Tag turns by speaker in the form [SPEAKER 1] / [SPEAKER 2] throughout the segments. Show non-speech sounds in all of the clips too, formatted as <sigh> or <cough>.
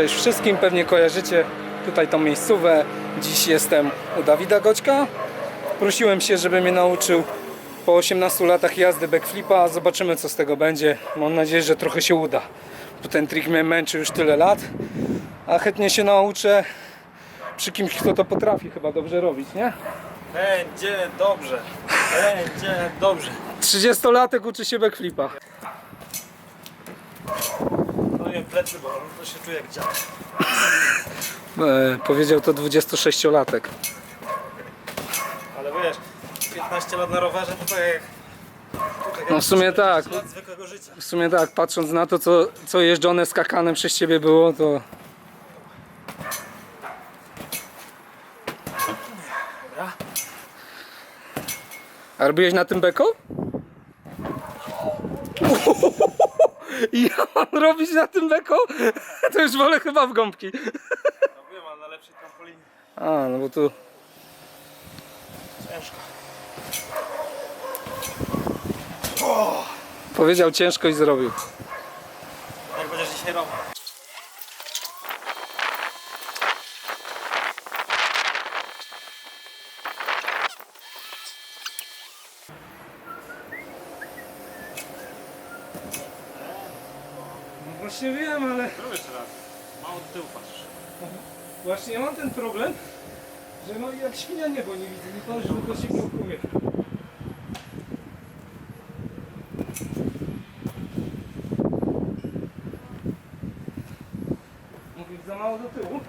[SPEAKER 1] Cześć wszystkim, pewnie kojarzycie tutaj tą miejscówę. Dziś jestem u Dawida Goćka. Prosiłem się, żeby mnie nauczył po 18 latach jazdy backflipa. Zobaczymy co z tego będzie. Mam nadzieję, że trochę się uda. Bo ten trik mnie męczy już tyle lat. A chętnie się nauczę przy kimś, kto to potrafi chyba dobrze robić, nie?
[SPEAKER 2] Będzie dobrze. Będzie dobrze.
[SPEAKER 1] 30-latek uczy się backflipa.
[SPEAKER 2] No nie wiem, plecy bolą, to się czuję jak dziad.
[SPEAKER 1] E, powiedział to 26-latek.
[SPEAKER 2] Ale wiesz, 15 lat na rowerze to tak jak... tak jak
[SPEAKER 1] No w sumie tak.
[SPEAKER 2] 40 lat zwykłego życia.
[SPEAKER 1] W sumie tak, patrząc na to, co, co jeżdżone skakanem przez ciebie było, to.
[SPEAKER 2] Dobra.
[SPEAKER 1] A robiłeś na tym beko? <laughs> Ja mam robić na tym beko? <laughs> To już wolę chyba w gąbki.
[SPEAKER 2] Robiłem, ale na lepszej trampolinie.
[SPEAKER 1] A, no bo tu.
[SPEAKER 2] Ciężko.
[SPEAKER 1] Powiedział ciężko i zrobił.
[SPEAKER 2] Jak będziesz dzisiaj robił?
[SPEAKER 1] Właśnie wiem, ale
[SPEAKER 2] Zrób jeszcze raz. Mało do tyłu patrzysz.
[SPEAKER 1] właśnie mam ten problem, że no jak świnia niebo nie widzę, nie to, żeby to się blokuje. Mówisz za mało do tyłu?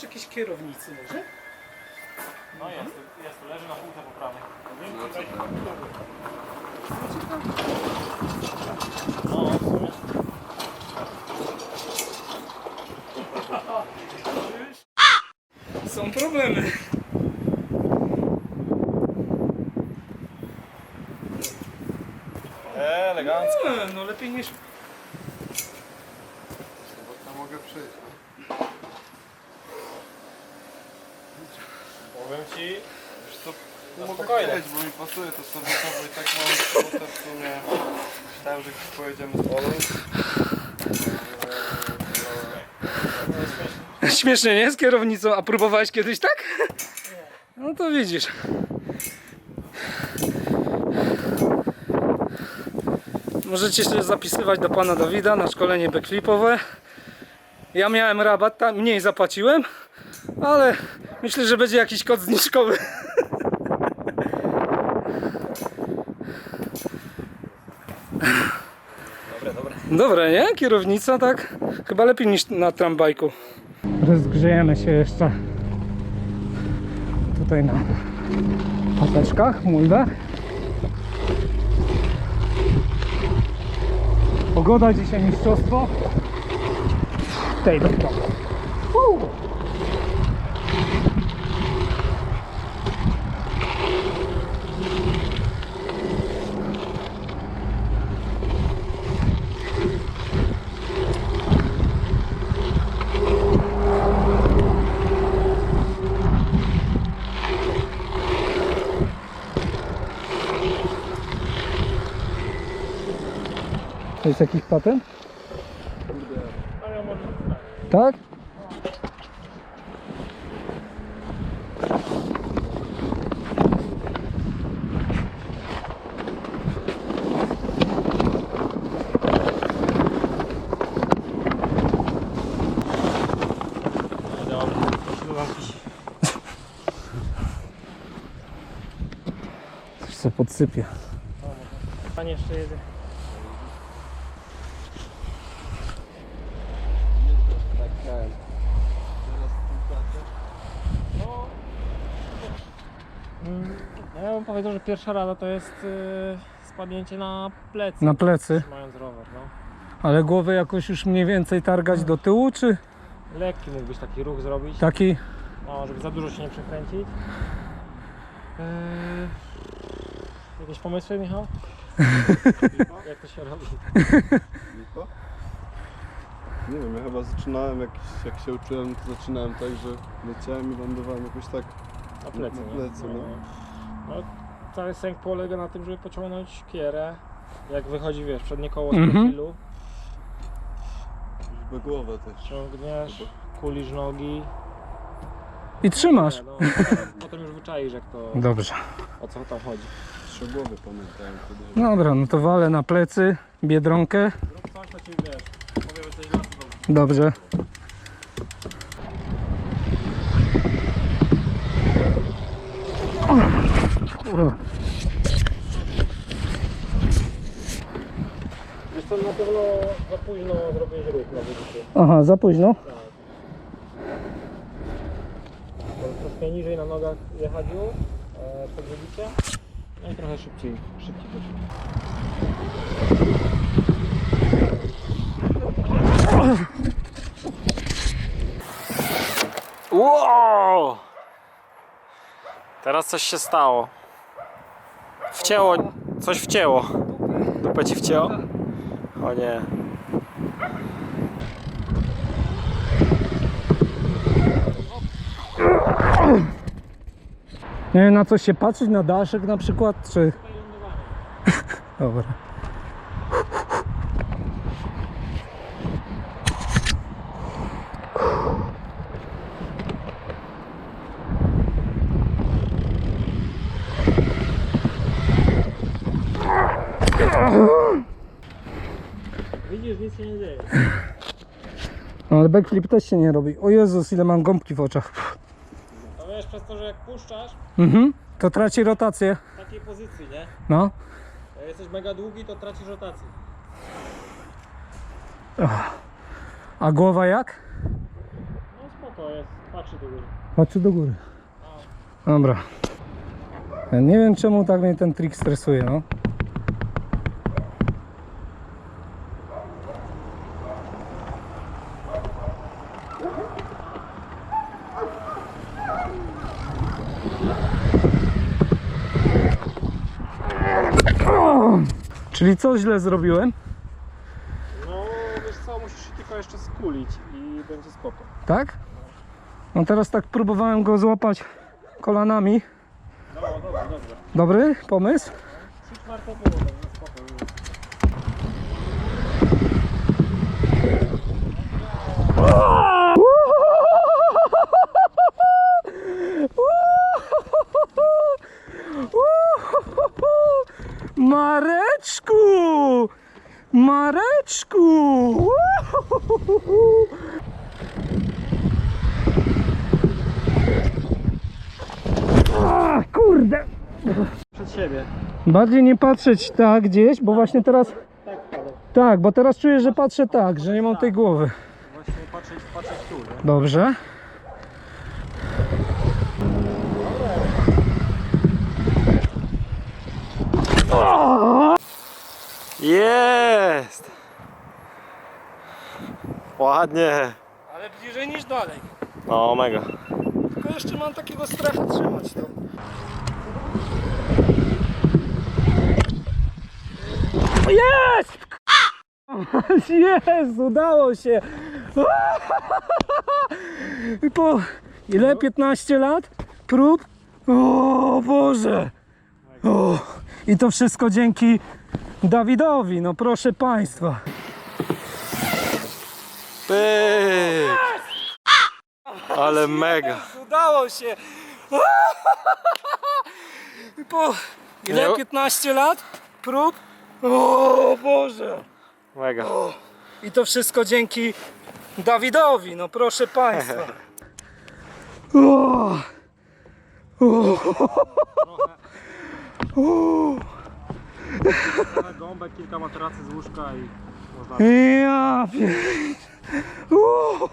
[SPEAKER 1] Masz jakiejś kierownicy może?
[SPEAKER 2] No jest, tu- jest, tu leży na półce po prawej. No, w sumie.
[SPEAKER 1] Są problemy.
[SPEAKER 2] Elegancko.
[SPEAKER 1] No, no lepiej niż...
[SPEAKER 3] Ja mogę przyjść.
[SPEAKER 2] Powiem ci, No
[SPEAKER 3] mogę
[SPEAKER 2] spokojnie.
[SPEAKER 3] bo mi pasuje to sobie to, bo i tak mam sobotę w sumie. Myślałem, że gdzieś pojedziemy z Olą.
[SPEAKER 1] Śmiesznie, nie? Z kierownicą. A próbowałeś kiedyś tak? No to widzisz. Możecie się zapisywać do pana Dawida na szkolenie backflipowe. Ja miałem rabat, tam mniej zapłaciłem, ale myślę, że będzie jakiś kod zniżkowy.
[SPEAKER 2] Dobre, dobre.
[SPEAKER 1] Dobre, nie? Kierownica tak? Chyba lepiej niż na trambajku. Rozgrzejemy się jeszcze tutaj na pateczkach, muldach. Pogoda dzisiaj mistrzostwo. Tej do jest jakiś patent? Tak?
[SPEAKER 2] Się dodam jakiś
[SPEAKER 1] Coś co podsypie.
[SPEAKER 2] Pan jeszcze jedzie.
[SPEAKER 3] Tak, chciałem. Teraz współpracę.
[SPEAKER 2] No, mm, ja bym powiedział, że pierwsza rada to jest y, spadnięcie na plecy,
[SPEAKER 1] Na plecy.
[SPEAKER 2] trzymając rower. No.
[SPEAKER 1] Ale głowę jakoś już mniej więcej targać do tyłu, czy
[SPEAKER 2] Lekki mógłbyś taki ruch zrobić,
[SPEAKER 1] taki?
[SPEAKER 2] no, żeby za dużo się nie przekręcić. Yy, jakieś pomysły, Michał? <laughs> Jak to się robi?
[SPEAKER 3] Lipa? Nie wiem, ja chyba zaczynałem, jak, jak się uczyłem, to zaczynałem tak, że leciałem i lądowałem jakoś tak
[SPEAKER 2] Na plecy,
[SPEAKER 3] Na
[SPEAKER 2] nie?
[SPEAKER 3] plecy, no.
[SPEAKER 2] no. Cały sęk polega na tym, żeby pociągnąć kierę. Jak wychodzi, wiesz, przednie koło z
[SPEAKER 1] Mhm.
[SPEAKER 2] profilu,
[SPEAKER 3] żeby głowę też.
[SPEAKER 2] ciągniesz, kulisz nogi.
[SPEAKER 1] I trzymasz.
[SPEAKER 2] Nie, no, <laughs> potem, potem już wyczaisz, jak to,
[SPEAKER 1] Dobrze.
[SPEAKER 2] o co tam chodzi.
[SPEAKER 3] Trzy głowy pamiętałem wtedy.
[SPEAKER 1] Dobra, no to walę na plecy, biedronkę.
[SPEAKER 2] Coś, wiesz, powiem, coś
[SPEAKER 1] Dobrze.
[SPEAKER 2] Co, na pewno za późno zrobiłeś ruch na wybicie.
[SPEAKER 1] Aha, za późno.
[SPEAKER 2] Bo Troszkę niżej na nogach jechać już, e, przed wybicie. No i trochę szybciej, szybciej poszło. Wow! Teraz coś się stało. Wcięło, coś wcięło. Dupę ci wcięło? O nie.
[SPEAKER 1] Nie wiem na coś się patrzeć, na daszek na przykład, czy... <laughs> Dobra.
[SPEAKER 2] Widzisz, nic się nie dzieje.
[SPEAKER 1] No ale backflip też się nie robi. O Jezus, ile mam gąbki w oczach.
[SPEAKER 2] To wiesz, przez to, że jak puszczasz
[SPEAKER 1] Mhm. To traci rotację.
[SPEAKER 2] w takiej pozycji, nie?
[SPEAKER 1] No.
[SPEAKER 2] Jak jesteś mega długi, to tracisz rotację.
[SPEAKER 1] A głowa jak?
[SPEAKER 2] No spoko jest, patrzy do góry.
[SPEAKER 1] Patrzy do góry. Dobra. Ja nie wiem czemu tak mnie ten trik stresuje, no. Czyli co źle zrobiłem?
[SPEAKER 2] No wiesz co, musisz się tylko jeszcze skulić i będzie spoko.
[SPEAKER 1] Tak? No teraz tak próbowałem go złapać kolanami.
[SPEAKER 2] No dobra, dobra.
[SPEAKER 1] Dobry pomysł?
[SPEAKER 2] Trzy czwarte było, także spoko.
[SPEAKER 1] Mareczku! Mareczku! A, kurde!
[SPEAKER 2] Przed siebie.
[SPEAKER 1] Bardziej nie patrzeć tak gdzieś, bo właśnie teraz.
[SPEAKER 2] Tak wpadł.
[SPEAKER 1] Tak, bo teraz czuję, że patrzę tak, że nie mam tej głowy.
[SPEAKER 2] Właśnie patrzeć, patrzeć tu, nie?
[SPEAKER 1] Dobrze.
[SPEAKER 2] Jest! Ładnie.
[SPEAKER 1] Ale bliżej niż dalej.
[SPEAKER 2] No mega.
[SPEAKER 1] Tylko jeszcze mam takiego stracha trzymać to. Jest! <laughs> Jest! Udało się! <laughs> Po ile? 15 lat? Prób? O Boże! O, I to wszystko dzięki Dawidowi, no proszę Państwa.
[SPEAKER 2] Pyk! Ale mega.
[SPEAKER 1] Udało się! <laughs> Po ile?
[SPEAKER 2] Nie-
[SPEAKER 1] 15 lat? Prób? O Boże!
[SPEAKER 2] Mega.
[SPEAKER 1] I to wszystko dzięki Dawidowi, no proszę Państwa. <laughs> O! O! O!
[SPEAKER 2] Trochę gąbek, kilka materacy z łóżka i można...
[SPEAKER 1] Ja. O!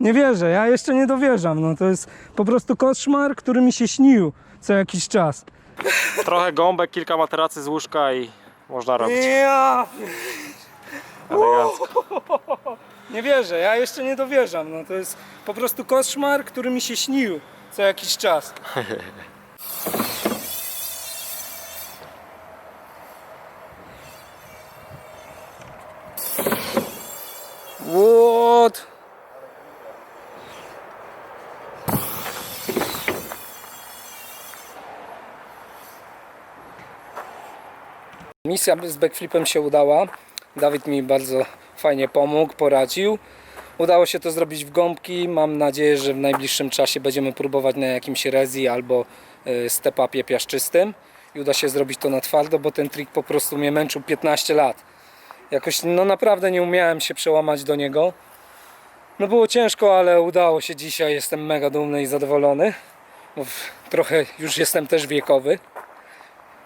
[SPEAKER 1] Nie wierzę, ja jeszcze nie dowierzam. No to jest po prostu koszmar, który mi się śnił co jakiś czas.
[SPEAKER 2] Trochę gąbek, kilka materacy z łóżka i można robić.
[SPEAKER 1] Ja
[SPEAKER 2] Elegancko. <laughs>
[SPEAKER 1] Nie wierzę, ja jeszcze nie dowierzam. No to jest po prostu koszmar, który mi się śnił co jakiś czas. <laughs> Misja z backflipem się udała. Dawid mi bardzo fajnie pomógł, poradził. Udało się to zrobić w gąbki. Mam nadzieję, że w najbliższym czasie będziemy próbować na jakimś rezi albo y, step-upie piaszczystym. I uda się zrobić to na twardo, bo ten trik po prostu mnie męczył 15 lat. Jakoś no naprawdę nie umiałem się przełamać do niego. No było ciężko, ale udało się dzisiaj. Jestem mega dumny i zadowolony. Bo trochę już jestem też wiekowy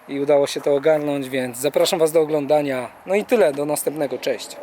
[SPEAKER 1] i udało się to ogarnąć, więc zapraszam Was do oglądania. No i tyle, do następnego, cześć.